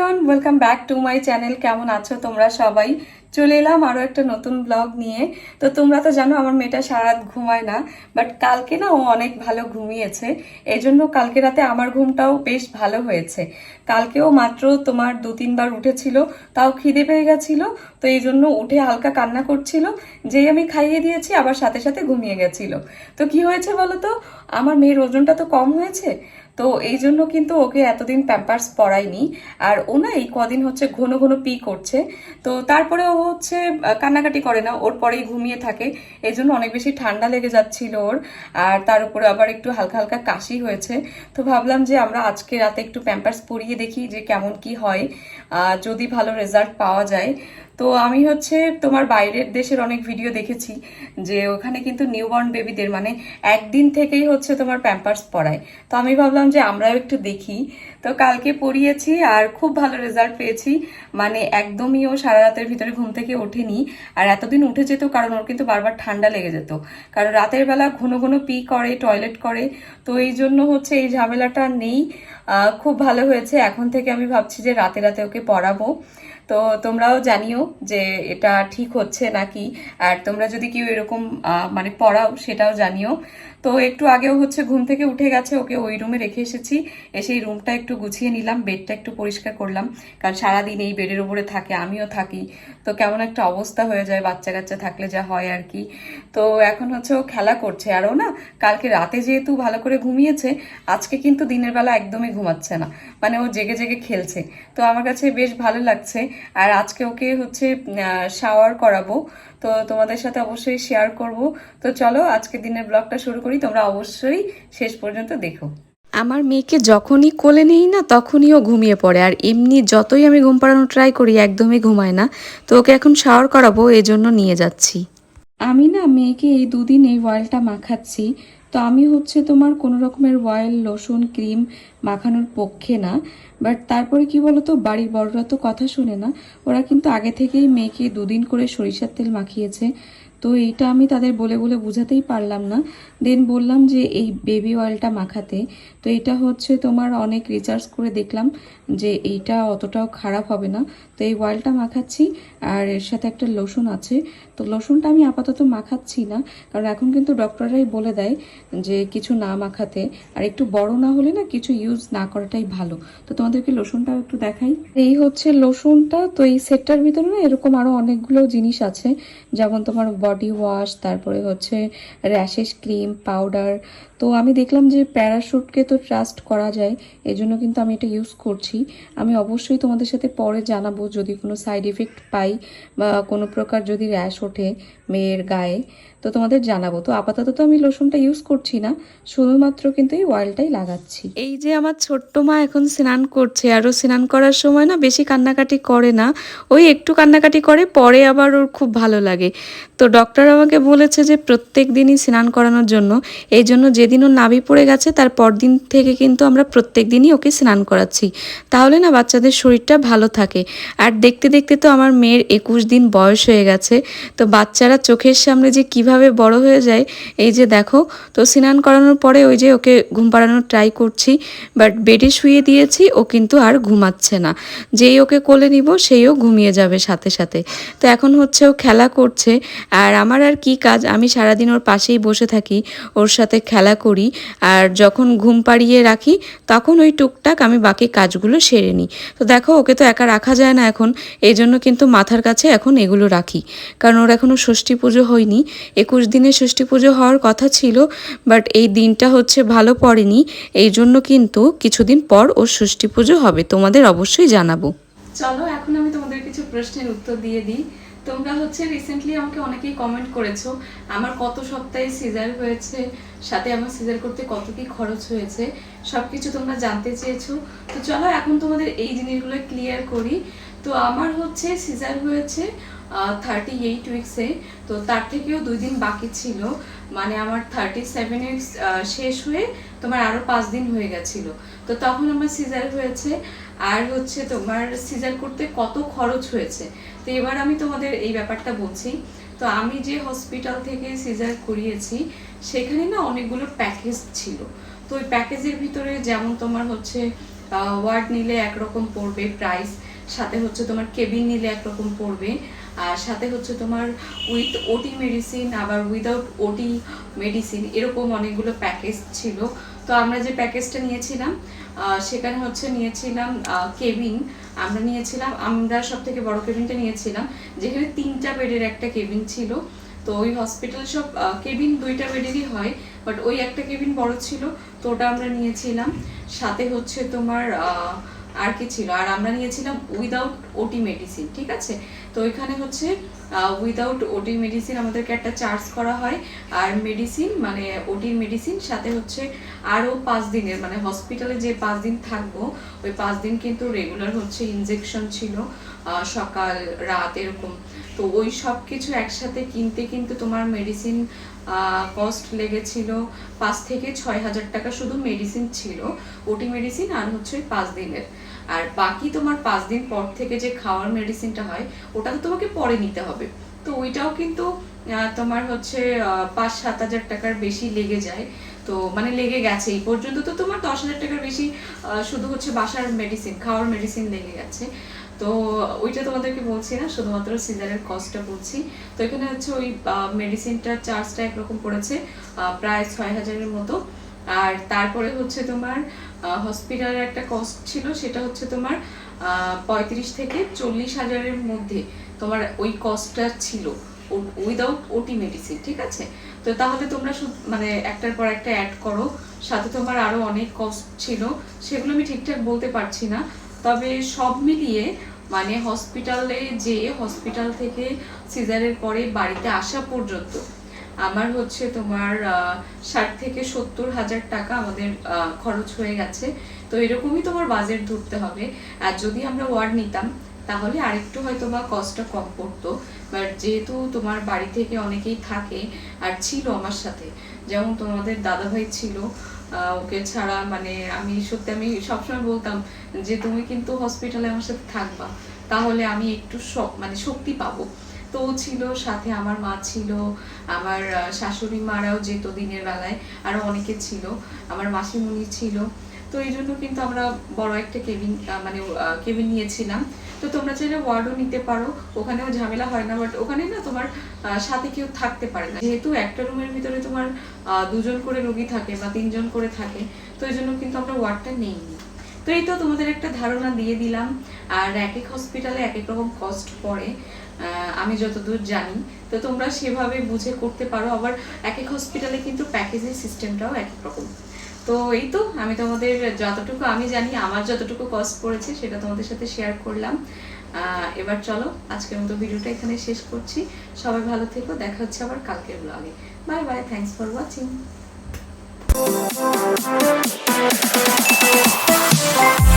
Everyone welcome back to my channel কেমন আছো তোমরা সবাই? চলে এলাম আরও একটা নতুন ব্লগ নিয়ে। তো তোমরা তো জানো, আমার মেয়েটা সারা রাত ঘুমায় না বাট কালকে না ও অনেক ভালো ঘুমিয়েছে। এজন্য জন্য কালকে রাতে আমার ঘুমটাও বেশ ভালো হয়েছে। কালকেও মাত্র তোমার দু তিনবার উঠেছিল, তাও খিদে পেয়ে গেছিল, তো এই জন্য উঠে হালকা কান্না করছিল, যেই আমি খাইয়ে দিয়েছি আবার সাথে সাথে ঘুমিয়ে গেছিল। তো কি হয়েছে বলো তো আমার মেয়ের ওজনটা তো কম হয়েছে, তো এই জন্য কিন্তু ওকে এতদিন প্যাম্পার্স পরাইনি আর ও না এই কদিন হচ্ছে ঘন ঘন পি করছে, তো তারপরে ও হচ্ছে কান্নাকাটি করে না, ওর পরেই ঘুমিয়ে থাকে, এই জন্য অনেক বেশি ঠান্ডা লেগে যাচ্ছিল ওর, আর তার উপরে আবার একটু হালকা হালকা কাশি হয়েছে, তো ভাবলাম যে আমরা আজকে রাতে একটু প্যাম্পার্স পরিয়ে দেখি যে কেমন কি হয় যদি ভালো রেজাল্ট পাওয়া যায়। তো আমি হচ্ছে তোমার বাইরের দেশের অনেক ভিডিও দেখেছি যে ওখানে কিন্তু নিউবর্ন বেবিদের মানে একদিন থেকেই হচ্ছে তোমার প্যাম্পার্স পড়ায়। তো আমি ভাবলাম যে আমরাও একটু দেখি। তো কালকে পড়িয়েছি আর খুব ভালো রেজাল্ট পেয়েছি। মানে একদমই ও সারা রাতের ভিতরে ঘুম থেকে ওঠেনি। আর এতদিন উঠে যেত কারণ ওর কিন্তু বারবার ঠান্ডা লেগে যেত। কারণ রাতের বেলা ঘন ঘন পি করে টয়লেট করে। তো এই জন্য হচ্ছে এই ঝামেলাটা নেই। খুব ভালো হয়েছে। এখন থেকে আমি ভাবছি যে রাতে রাতে ওকে পড়াবো। তো তোমরাও জানিও যে এটা ঠিক হচ্ছে নাকি। আর তোমরা যদি কেউ এরকম মানে পড়াও, সেটাও জানিও। তো একটু আগেও হচ্ছে ঘুম থেকে উঠে গেছে, ওকে ওই রুমে রেখে এসেছি। এসে এই রুমটা একটু গুছিয়ে নিলাম বেডটা একটু পরিষ্কার করলাম। কারণ সারাদিন এই বেডের উপরে থাকে, আমিও থাকি। তো কেমন একটা অবস্থা হয়ে যায় বাচ্চা কাচ্চা থাকলে যা হয় আর কি। তো এখন হচ্ছে ও খেলা করছে। আর ও না, কালকে রাতে যেহেতু ভালো করে ঘুমিয়েছে, আজকে কিন্তু দিনের বেলা একদমই ঘুমাচ্ছে না। মানে ও জেগে জেগে খেলছে। তো আমার কাছে বেশ ভালো লাগছে। আর আজকে ওকে হচ্ছে শাওয়ার করাবো। তো তোমাদের সাথে অবশ্যই শেয়ার করব। তো চলো আজকে দিনের ব্লগটা শুরু করি। তোমরা অবশ্যই শেষ পর্যন্ত দেখো। আমার মেয়েকে যখনই কোলে নেই না তখনই ও ঘুমিয়ে পড়ে। আর এমনি যতই আমি ঘুম পাড়ানো ট্রাই করি একদমই ঘুমায় না। তো ওকে এখন শাওয়ার করাবো এই জন্য নিয়ে যাচ্ছি। আমি না মেয়েকে এই দুদিন এই ওয়ালটা মাখাচ্ছি। তো আমি হচ্ছে তোমার কোনো রকমের অয়েল লোশন ক্রিম মাখানোর পক্ষে না। বাট তারপরে কি বলতো, বাড়ির বড়রা তো কথা শুনে না। ওরা কিন্তু আগে থেকেই মেয়েকে দুদিন করে সরিষার তেল মাখিয়েছে। তো এইটা আমি তাদের বলে বলে বোঝাতেই পারলাম না। দেন বললাম যে এই বেবি অয়েলটা মাখাতে। তো এটা হচ্ছে তোমার অনেক রিচার্জ করে দেখলাম যে এইটা অতটাও খারাপ হবে না। তো এই অয়েলটা মাখাচ্ছি আর এর সাথে একটা লোশন আছে। তো লোশনটা আমি আপাতত মাখাচ্ছি না, কারণ এখন কিন্তু ডক্টররাই বলে দেয় যে কিছু না মাখাতে। আর একটু বড় না হলে না কিছু ইউজ না করাটাই ভালো। তো তোমাদেরকে লোশনটাও একটু দেখাই। এই হচ্ছে লোশনটা তো এই সেটটার ভিতরে না এরকম আরও অনেকগুলো জিনিস আছে। যেমন তোমার বডি ওয়াশ তারপরে হচ্ছে র্যাশেস ক্রিম পাউডার তো আমি দেখলাম যে প্যারাশুটকে তো ট্রাস্ট করা যায় এই জন্য কিন্তু আমি এটা ইউজ করছি। আমি অবশ্যই তোমাদের সাথে পরে জানাব যদি কোনো সাইড এফেক্ট পাই বা কোনো প্রকার যদি র্যাশ ওঠে মেয়ের গায়ে। তো তোমাদের জানাব। তো আপাতত তো আমি লোশনটা ইউজ করছি না, শুধুমাত্র কিন্তু এই অয়েলটাই লাগাচ্ছি। এই যে আমার ছোট্ট মা এখন স্নান করছে, আর ও স্নান করার সময় না বেশি কান্নাকাটি করে না, ওই একটু কান্নাকাটি করে, পরে আবার ওর খুব ভালো লাগে। তো ডক্টর আমাকে বলেছে যে প্রত্যেক দিনই স্নান করানোর জন্য, এই জন্য যেদিন ও নাভি পড়ে গেছে, তার পরদিন থেকে কিন্তু আমরা প্রত্যেক দিনই ওকে স্নান করাচ্ছি। তাহলে না বাচ্চাদের শরীরটা ভালো থাকে। আর দেখতে দেখতে তো আমার মেয়ের একুশ দিন বয়স হয়ে গেছে, তো বাচ্চারা চোখের সামনে যে কীভাবে বড় হয়ে যায়, এই যে দেখো, তো স্নান করানোর পরে ওই যে ওকে ঘুম পাড়ানোর ট্রাই করছি বাট বেডে শুয়ে দিয়েছি, ও কিন্তু আর ঘুমাচ্ছে না। যেই ওকে কোলে নিব সেইও ঘুমিয়ে যাবে সাথে সাথে। তো এখন হচ্ছে ও খেলা করছে, আর আমার আর কি কাজ, আমি সারাদিন ওর পাশেই বসে থাকি, ওর সাথে খেলা করি, আর যখন ঘুম পাড়িয়ে রাখি, তখন ওই টুকটাক আমি বাকি কাজগুলো সেরে নিই। তো দেখো, ওকে তো একা রাখা যায় না এখন, এই জন্য কিন্তু মাথার কাছে এখন এগুলো রাখি। কারণ ওর এখনও ষষ্ঠী পুজো হয়নি একুশ দিনে ষষ্ঠী পুজো হওয়ার কথা ছিল বাট এই দিনটা হচ্ছে ভালো পড়েনি। এই জন্য কিন্তু কিছুদিন পর ওর ষষ্ঠী পুজো হবে। তোমাদের অবশ্যই জানাব। চলো, এখন আমি তোমাদের কিছু প্রশ্নের উত্তর দিয়ে দিই। তোমরা হচ্ছে রিসেন্টলি আমাকে অনেকেই কমেন্ট করেছ, আমার কত সপ্তাহে সিজার হয়েছে, সাথে আমার সিজার করতে কত কি খরচ হয়েছে, সবকিছু তোমরা জানতে চেয়েছো। তো চলো, এখন তোমাদের এই জিনিসগুলো ক্লিয়ার করি। তো আমার হচ্ছে সিজার হয়েছে থার্টি এইট উইক্সে তো তার থেকেও দুই দিন বাকি ছিল। মানে আমার থার্টি সেভেনের শেষ হয়ে তোমার আরও পাঁচ দিন হয়ে গেছিল। তো তখন আমার সিজার হয়েছে। আর হচ্ছে তোমার সিজার করতে কত খরচ হয়েছে। তো এবার আমি তোমাদের এই ব্যাপারটা বলছি। তো আমি যে হসপিটাল থেকে সিজার করিয়েছি, সেখানে না অনেকগুলো প্যাকেজ ছিল। তো ওই প্যাকেজের ভিতরে যেমন তোমার হচ্ছে ওয়ার্ড নিলে একরকম পড়বে প্রাইস সাথে হচ্ছে তোমার কেবিন নিলে একরকম পড়বে। আর সাথে হচ্ছে তোমার উইথ ওটি মেডিসিন আবার উইদাউট ওটি মেডিসিন এরকম অনেকগুলো প্যাকেজ ছিল। তো আমরা যে প্যাকেজটা নিয়েছিলাম সেখানে হচ্ছে নিয়েছিলাম কেবিন আমরা নিয়েছিলাম, আমরা সব থেকে বড় কেবিনটা নিয়েছিলাম, যেখানে তিনটা বেডের একটা কেবিন ছিল। তো ওই হসপিটাল সব কেবিন দুইটা বেডেরই হয় বাট ওই একটা কেবিন বড় ছিল, তো ওটা আমরা নিয়েছিলাম। সাথে হচ্ছে তোমার আর কি ছিল? আর আমরা নিয়েছিলাম উইদাউট ওটি মেডিসিন ঠিক আছে? তো এখানে হচ্ছে উইদাউট ওটি মেডিসিন আমাদেরকে একটা চার্জ করা হয়। আর মেডিসিন মানে ওটির মেডিসিন সাথে হচ্ছে আরও পাঁচ দিনের মানে হসপিটালে যে পাঁচ দিন থাকব, ওই পাঁচ দিন কিন্তু রেগুলার হচ্ছে ইনজেকশন ছিল সকাল, রাত, এরকম। তো ওই সব কিছু একসাথে কিনতে কিন্তু তোমার মেডিসিন কস্ট লেগেছিল পাঁচ থেকে ছয় হাজার টাকা শুধু মেডিসিন ছিল ওটি মেডিসিন আর হচ্ছে পাঁচ দিনের। আর বাকি তোমার পাঁচ দিন পর থেকে যে খাওয়ার মেডিসিনটা হয়, ওটা তো তোমাকে পরে নিতে হবে। তো ওইটাও কিন্তু তোমার হচ্ছে পাঁচ সাত হাজার টাকার বেশি লেগে যায়। তো মানে লেগে গেছে। এই পর্যন্ত তো তোমার দশ হাজার টাকার বেশি শুধু হচ্ছে বাসার মেডিসিন খাওয়ার মেডিসিন লেগে গেছে। তো ওইটা তোমাদেরকে বলছি না, শুধুমাত্র সিজারের কস্টটা বলছি। তো এখানে হচ্ছে ওই মেডিসিনটার চার্জটা একরকম পড়েছে প্রায় ছয় হাজারের মতো। আর তারপরে হচ্ছে তোমার হসপিটালের একটা কস্ট ছিল, সেটা হচ্ছে তোমার পঁয়ত্রিশ থেকে চল্লিশ হাজারের মধ্যে তোমার ওই কস্টটা ছিল উইদাউট ওটি মেডিসিন ঠিক আছে? তো তাহলে তোমরা মানে একটার পর একটা অ্যাড করো, সাথে তোমার আরও অনেক কস্ট ছিল, সেগুলো আমি ঠিকঠাক বলতে পারছি না, তবে সব মিলিয়ে মানে হসপিটালে যে হসপিটাল থেকে সিজারের পরে বাড়িতে আসা পর্যন্ত আমার হচ্ছে তোমার ষাট থেকে সত্তর হাজার টাকা আমাদের খরচ হয়ে গেছে। তো এরকমই তোমার বাজেট ধরতে হবে। আর যদি আমরা ওয়ার্ড নিতাম তাহলে আরেকটু হয়তো বা কস্টটা কম পড়তো। বাট যেহেতু তোমার বাড়ি থেকে অনেকেই থাকে আর ছিল আমার সাথে যেমন তোমাদের দাদাভাই ছিল আহ, ওকে ছাড়া মানে আমি সত্যি আমি সবসময় বলতাম যে তুমি কিন্তু হসপিটালে আমার সাথে থাকবা। তাহলে আমি একটু মানে শক্তি পাবো। তো ছিল, সাথে আমার মা ছিল, আমার শাশুড়ি মারাও যেত দিনের বেলায়, আরও অনেকে ছিল, আমার মাসিমণি ছিল। তো এই জন্য কিন্তু আমরা বড় একটা কেবিন মানে কেবিন নিয়েছিলাম। তো তোমরা চাইলে ওয়ার্ডও নিতে পারো, ওখানেও ঝামেলা হয় না বাট ওখানে না তোমার সাথে কেউ থাকতে পারে না। যেহেতু একটা রুমের ভিতরে তোমার দুজন করে রোগী থাকে বা তিনজন করে থাকে, তো এই জন্য কিন্তু আমরা ওয়ার্ডটা নেইনি। তো এই তো তোমাদের একটা ধারণা দিয়ে দিলাম। আর এক এক হসপিটালে এক এক রকম কস্ট পড়ে আমি যতদূর জানি। তো তোমরা সেভাবে বুঝে করতে পারো। আবার এক এক হসপিটালে কিন্তু প্যাকেজের সিস্টেমটাও এক এক রকম। তো এই তো আমি তোমাদের যতটুকু আমি জানি, আমার যতটুকু কস্ট পড়েছে সেটা তোমাদের সাথে শেয়ার করলাম। এবার চলো আজকের মতো ভিডিওটা এখানে শেষ করছি। সবাই ভালো থেকো, দেখা হচ্ছে আবার কালকের ব্লগে bye bye thanks for watching Thank you.